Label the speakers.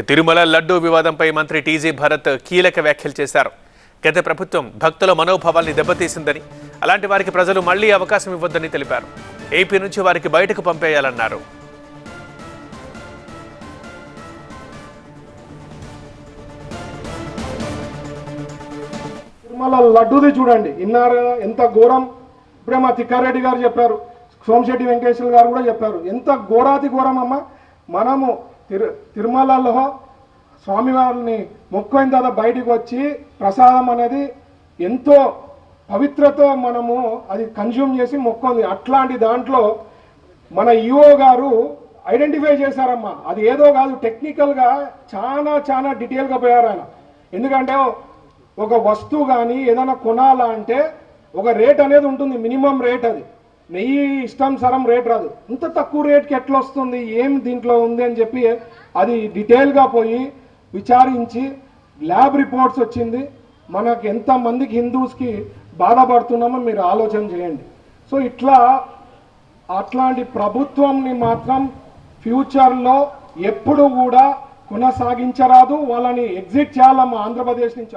Speaker 1: తిరుమల లడ్డూ వివాదంపై మంత్రి టీజీ భరత్ కీలక వ్యాఖ్యలు చేశారు. గత ప్రభుత్వం భక్తుల మనోభావాల్ని దెబ్బతీసిందని అలాంటి వారికి ప్రజలు మళ్ళీ అవకాశం ఇవ్వద్దని తెలిపారు. ఏపీ నుంచి వారికి బయటకు పంపేయాలన్నారు.
Speaker 2: తిరుమల లడ్డూది చూడండి. ఇన్నారు ఎంత ఘోరం. ఇప్పుడే మా తిక్కారెడ్డి గారు చెప్పారు. సోమశెట్టి వెంకటేశ్వర గారు కూడా చెప్పారు. ఎంత ఘోరాతి ఘోరం అమ్మ మనము తిరు తిరుమలలో స్వామివారిని మొక్కుయిన తర్వాత బయటికి వచ్చి ప్రసాదం అనేది ఎంతో పవిత్రతో మనము అది కన్జ్యూమ్ చేసి మొక్కుంది. అట్లాంటి దాంట్లో మన ఈఓ గారు ఐడెంటిఫై చేశారమ్మా. అది ఏదో కాదు టెక్నికల్గా చాలా చాలా డీటెయిల్గా పోయారు ఆయన. ఎందుకంటే ఒక వస్తువు కానీ ఏదైనా కొనాలా అంటే ఒక రేట్ అనేది ఉంటుంది మినిమం రేట్ అది. నెయ్యి ఇష్టం సరం రేట్ రాదు. ఇంత తక్కువ రేట్కి ఎట్లా వస్తుంది ఏం దీంట్లో ఉంది అని చెప్పి అది డీటెయిల్గా పోయి విచారించి ల్యాబ్ రిపోర్ట్స్ వచ్చింది. మనకు ఎంతమందికి హిందూస్కి బాధపడుతున్నామో మీరు ఆలోచన చేయండి. సో ఇట్లా అట్లాంటి ప్రభుత్వంని మాత్రం ఫ్యూచర్లో ఎప్పుడు కూడా కొనసాగించరాదు. వాళ్ళని ఎగ్జిట్ చేయాలమ్మా ఆంధ్రప్రదేశ్ నుంచి.